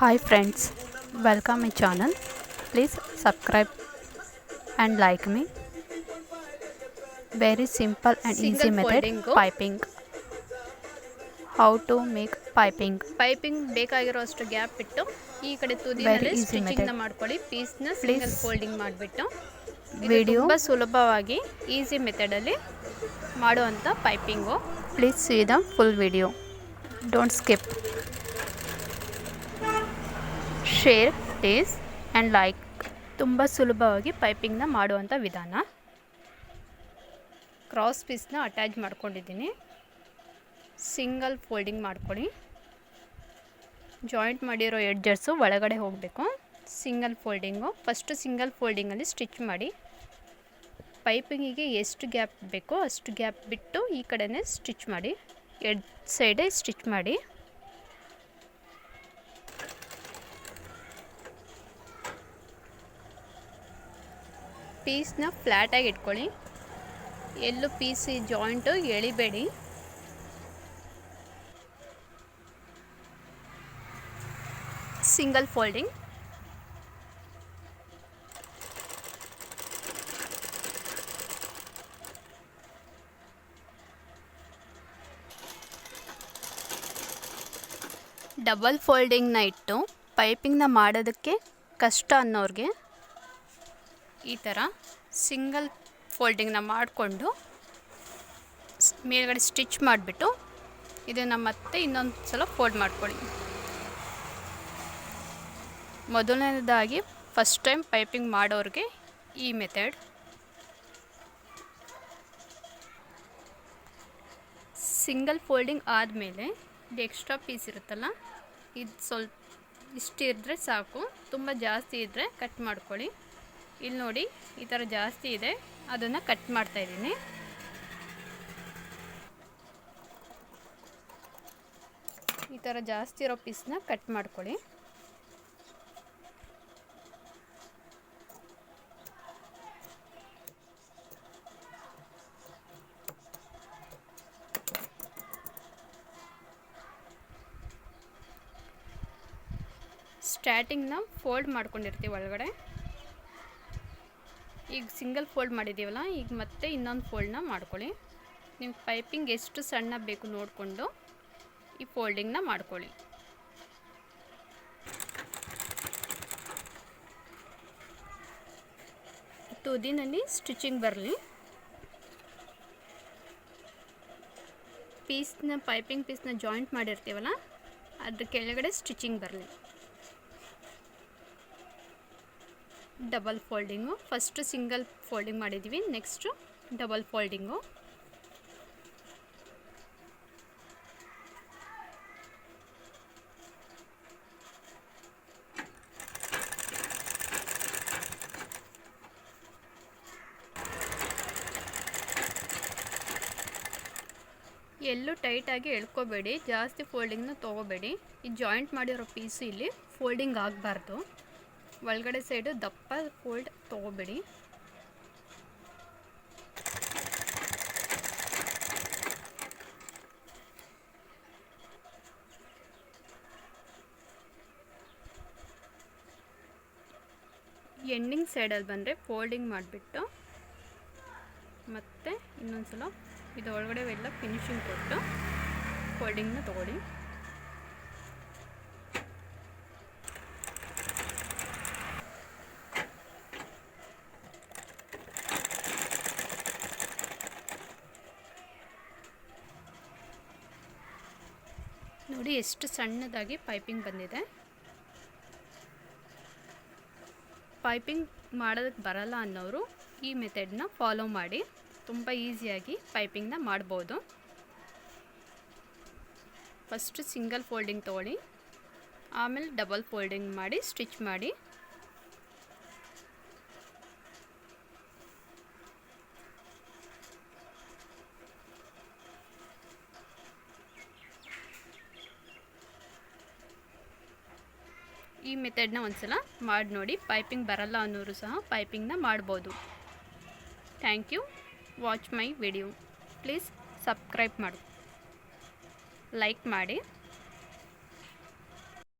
Hi friends, welcome my channel. Please subscribe and like me. Very simple and easy Single method folding. piping. How to make piping. Piping ಬೇಕಾಗಿರೋ ಅಷ್ಟು gap ಬಿಟ್ಟು ಈ ಕಡೆ ತುದಿಯಲ್ಲಿ easy stitching method. ಮಾಡ್ಕೊಳ್ಳಿ ಪೀಸ್ನ Please. Single folding ಮಾಡಿಬಿಟ್ಟು Video. ತುಂಬ ಸುಲಭವಾಗಿ ಈಸಿ ಮೆಥಡಲ್ಲಿ ಮಾಡುವಂಥ piping Please see the full video. Don't skip. Share, please and like ತುಂಬ ಸುಲಭವಾಗಿ ಪೈಪಿಂಗ್ನ ಮಾಡುವಂಥ ವಿಧಾನ. ಕ್ರಾಸ್ ಪೀಸ್ನ ಅಟ್ಯಾಚ್ ಮಾಡ್ಕೊಂಡಿದ್ದೀನಿ. ಸಿಂಗಲ್ ಫೋಲ್ಡಿಂಗ್ ಮಾಡ್ಕೊಳ್ಳಿ. ಜಾಯಿಂಟ್ ಮಾಡಿರೋ ಎಡ್ಜರ್ಸು ಒಳಗಡೆ ಹೋಗಬೇಕು. ಸಿಂಗಲ್ ಫೋಲ್ಡಿಂಗು ಫಸ್ಟು ಸಿಂಗಲ್ ಫೋಲ್ಡಿಂಗಲ್ಲಿ ಸ್ಟಿಚ್ ಮಾಡಿ. ಪೈಪಿಂಗಿಗೆ ಎಷ್ಟು ಗ್ಯಾಪ್ ಬೇಕೋ ಅಷ್ಟು ಗ್ಯಾಪ್ ಬಿಟ್ಟು ಈ ಕಡೆಯೇ ಸ್ಟಿಚ್ ಮಾಡಿ. ಎಡ್ ಸೈಡೇ ಸ್ಟಿಚ್ ಮಾಡಿ. ಪೀಸ್ನ ಫ್ಲ್ಯಾಟಾಗಿ ಇಟ್ಕೊಳ್ಳಿ. ಎಲ್ಲೂ piece joint ಎಳಿಬೇಡಿ. Single folding. Double ಫೋಲ್ಡಿಂಗ್ನ ಇಟ್ಟು ಪೈಪಿಂಗ್ನ ಮಾಡೋದಕ್ಕೆ ಕಷ್ಟ ಅನ್ನೋರಿಗೆ ಈ ಥರ ಸಿಂಗಲ್ ಫೋಲ್ಡಿಂಗ್ನ ಮಾಡಿಕೊಂಡು ಮೇಲ್ಗಡೆ ಸ್ಟಿಚ್ ಮಾಡಿಬಿಟ್ಟು ಇದನ್ನು ಮತ್ತೆ ಇನ್ನೊಂದು ಸಲ ಫೋಲ್ಡ್ ಮಾಡ್ಕೊಳ್ಳಿ. ಮೊದಲನೇದಾಗಿ ಫಸ್ಟ್ ಟೈಮ್ ಪೈಪಿಂಗ್ ಮಾಡೋರಿಗೆ ಈ ಮೆಥಡ್. ಸಿಂಗಲ್ ಫೋಲ್ಡಿಂಗ್ ಆದಮೇಲೆ ಇದು ಎಕ್ಸ್ಟ್ರಾ ಪೀಸ್ ಇರುತ್ತಲ್ಲ, ಇದು ಸ್ವಲ್ಪ ಇಷ್ಟಿದ್ರೆ ಸಾಕು, ತುಂಬ ಜಾಸ್ತಿ ಇದ್ದರೆ ಕಟ್ ಮಾಡ್ಕೊಳ್ಳಿ. ಇಲ್ಲಿ ನೋಡಿ ಈ ಥರ ಜಾಸ್ತಿ ಇದೆ. ಅದನ್ನು ಕಟ್ ಮಾಡ್ತಾ ಇದ್ದೀನಿ. ಈ ಥರ ಜಾಸ್ತಿ ಇರೋ ಪೀಸ್ನ ಕಟ್ ಮಾಡ್ಕೊಳ್ಳಿ. ಸ್ಟಾರ್ಟಿಂಗ್ನ ಫೋಲ್ಡ್ ಮಾಡ್ಕೊಂಡಿರ್ತೀವಿ ಒಳಗಡೆ. ಈಗ ಸಿಂಗಲ್ ಫೋಲ್ಡ್ ಮಾಡಿದ್ದೀವಲ್ಲ, ಈಗ ಮತ್ತೆ ಇನ್ನೊಂದು ಫೋಲ್ಡ್ನ ಮಾಡ್ಕೊಳ್ಳಿ. ನಿಮ್ಮ ಪೈಪಿಂಗ್ ಎಷ್ಟು ಸಣ್ಣ ಬೇಕು ನೋಡಿಕೊಂಡು ಈ ಫೋಲ್ಡಿಂಗ್ನ ಮಾಡ್ಕೊಳ್ಳಿ. ತುದಿನಲ್ಲಿ ಸ್ಟಿಚಿಂಗ್ ಬರಲಿ. ಪೀಸ್ನ, ಪೈಪಿಂಗ್ ಪೀಸ್ನ ಜಾಯಿಂಟ್ ಮಾಡಿರ್ತೀವಲ್ಲ, ಅದ್ರ ಕೆಳಗಡೆ ಸ್ಟಿಚಿಂಗ್ ಬರಲಿ. Double folding. First single folding ಮಾಡಿದ್ದೀವಿ ನೆಕ್ಸ್ಟು ಡಬಲ್ ಫೋಲ್ಡಿಂಗು ಎಲ್ಲೂ ಟೈಟಾಗಿ ಎಳ್ಕೋಬೇಡಿ, ಜಾಸ್ತಿ ಫೋಲ್ಡಿಂಗ್ನ ತೊಗೋಬೇಡಿ. ಈ ಜಾಯಿಂಟ್ ಮಾಡಿರೋ ಪೀಸು ಇಲ್ಲಿ ಫೋಲ್ಡಿಂಗ್ ಆಗಬಾರ್ದು. ಒಳಗಡೆ ಸೈಡು ದಪ್ಪ ಕೋಲ್ಡ್ ತೊಗೋಬೇಡಿ. ಎಂಡಿಂಗ್ ಸೈಡಲ್ಲಿ ಬಂದರೆ ಫೋಲ್ಡಿಂಗ್ ಮಾಡಿಬಿಟ್ಟು, ಮತ್ತು ಇನ್ನೊಂದು ಸಲ ಇದು ಒಳಗಡೆ ಎಲ್ಲ ಫಿನಿಶಿಂಗ್ ಕೊಟ್ಟು ಫೋಲ್ಡಿಂಗ್ನ ತೊಗೊಳ್ಳಿ. ನೋಡಿ ಎಷ್ಟು ಸಣ್ಣದಾಗಿ ಪೈಪಿಂಗ್ ಬಂದಿದೆ. ಪೈಪಿಂಗ್ ಮಾಡೋದಕ್ಕೆ ಬರಲ್ಲ ಅನ್ನೋರು ಈ ಮೆಥಡ್ನ ಫಾಲೋ ಮಾಡಿ, ತುಂಬ ಈಸಿಯಾಗಿ ಪೈಪಿಂಗ್ನ ಮಾಡ್ಬೋದು. ಫಸ್ಟು ಸಿಂಗಲ್ ಫೋಲ್ಡಿಂಗ್ ತೊಗೊಳ್ಳಿ, ಆಮೇಲೆ ಡಬಲ್ ಫೋಲ್ಡಿಂಗ್ ಮಾಡಿ, ಸ್ಟಿಚ್ ಮಾಡಿ. ಈ ಮೆಥಡ್ನ ಒಂದ್ಸಲ ಮಾಡಿ ನೋಡಿ. ಪೈಪಿಂಗ್ ಬರಲ್ಲ ಅನ್ನೋರು ಸಹ ಪೈಪಿಂಗ್ನ ಮಾಡ್ಬೋದು. Thank you watch my video please subscribe ಮಾಡಿ. ಲೈಕ್ ಮಾಡಿ.